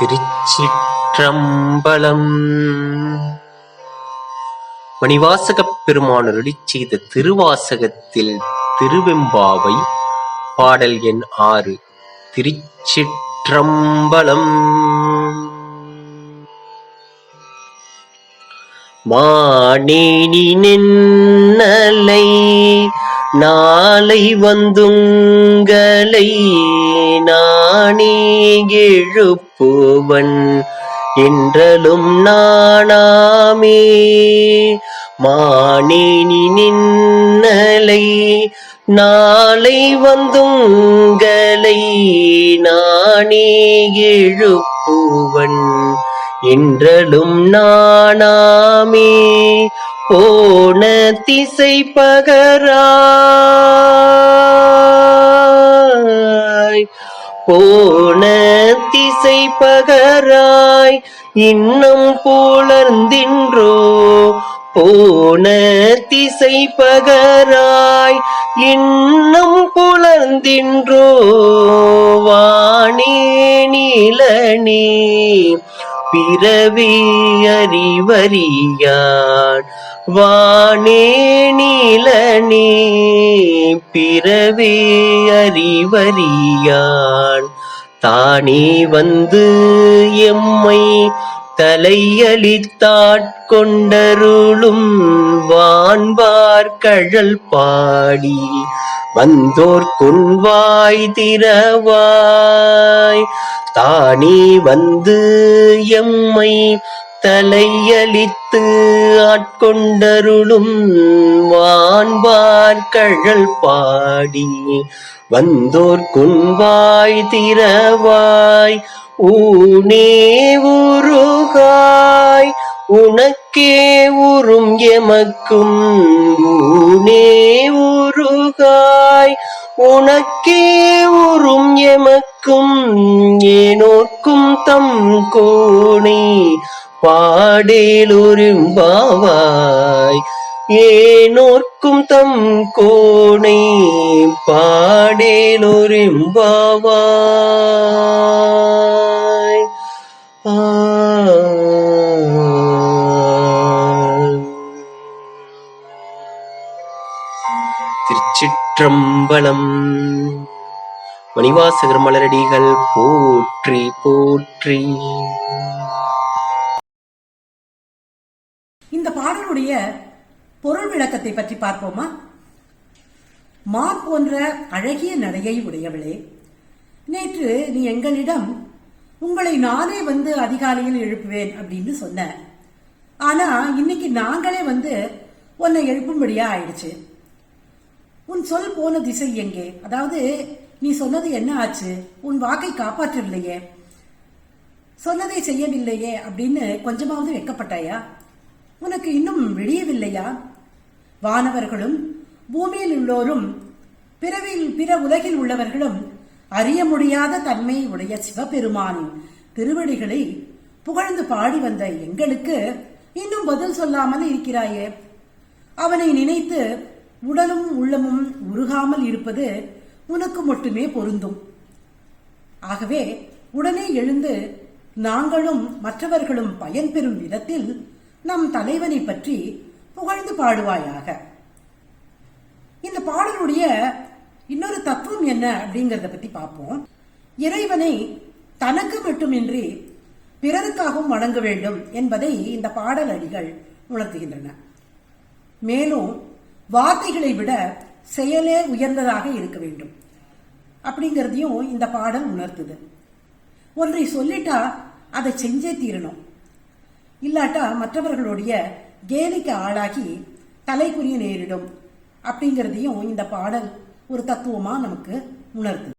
திருச்சிற்றம்பலம். மணிவாசகப் பெருமானருளி செய்த திருவாசகத்தில் திருவெம்பாவை பாடல் எண் ஆறு திருச்சிற்றம்பலம். மானேனி நின்னலை நாளை வந்துங்களை நானே எழுப்புவன். என்றலும் நானாமே மானேனி நின்னலை நாளை வந்துங்களை நானே எழுப்புவன். என்றலும் நானாமே போன திசை பகராய். போன திசை பகராய் இன்னும் புலர்ந்தின்றோ. போன திசை பகராய் இன்னும் புலர்ந்தின்றோ வாணே நீலனே பிறவி அறிவறியான். வானே நீலனே பிறவி அறிவறியான். தானே வந்து எம்மை தலையளித்தாட்கொண்டருளும் வான்பார் கழல் பாடி வந்தோர் குன்வாய் திறவாய். தானே வந்து எம்மை தலையளித்து ஆட்கொண்டருளும் வான்பார் கழல் பாடி வந்தோர் குன்வாய் திறவாய் ஊனே உருகாய் உனக்கே உறும் எமக்கும் ஊனே உருகாய் உனக்கே உறும் எமக்கும் ஏனோர்க்கும் தம் கோணே பாடேலொரும்பாவாய் ஏனோர்க்கும் தம் கோணை பாடேலொரும்பாவாய் ஆ. திருச்சிற்றம்பலம். மணிவாசகர் மலரடிகள் போற்றி போற்றி. இந்த பாடலுடைய பொருள் விளக்கத்தை பற்றி பார்ப்போமா? மா போன்ற அழகிய நடையை உடையவளே நேற்று நீ எங்களிடம் உங்களை நானே வந்து அதிகாலையில் எழுப்புவேன் அப்படின்னு சொன்ன. ஆனா இன்னைக்கு நாங்களே வந்து உன்னை எழுப்பும்படியா ஆயிடுச்சு. உன் சொல் போன திசை எங்கே? அதாவது நீ சொன்னது என்ன ஆச்சு? உன் வாக்கை காப்பாற்றவில்லையே. சொன்னதை செய்யவில்லையே அப்படின்னு கொஞ்சமாவது வெக்கப்பட்டாயா உனக்கு இன்னும் விடியவில்லையா? வானவர்களும் பூமியில் உள்ளோரும் பிறவில் பிற உலகில் உள்ளவர்களும் அறிய முடியாத தன்மை உடைய சிவபெருமானின் திருவடிகளை புகழ்ந்து பாடி வந்த எங்களுக்கு இன்னும் பதில் சொல்லாமல் இருக்கிறாயே. அவனை நினைத்து உடலும் உள்ளமும் உருகாமல் இருப்பது உனக்கு மட்டுமே பொருந்தும். ஆகவே உடனே எழுந்து நாங்களும் மற்றவர்களும் பயன்பெறும் விதத்தில் நம் தலைவனை பற்றி புகழ்ந்து பாடுவாயாக. இந்த பாடலுடைய இன்னொரு தத்துவம் என்ன அப்படிங்கறத பத்தி பார்ப்போம். இறைவனை தனக்கு மட்டுமின்றி பிறருக்காகவும் வணங்க வேண்டும் என்பதை இந்த பாடல் அடிகள் உணர்த்துகின்றன. மேலும் வார்த்தைகளை விட செயலே உயர்ந்ததாக இருக்க வேண்டும். அப்படிங்கிறதையும் இந்த பாடல் உணர்த்துது. ஒன்றை சொல்லிட்டா அதை செஞ்சே தீரணும். இல்லாட்டா மற்றவர்களுடைய கேலிக்கு ஆளாகி தலைக்குரிய நேரிடும். அப்படிங்கிறதையும் இந்த பாடல் ஒரு தத்துவமா நமக்கு உணர்த்து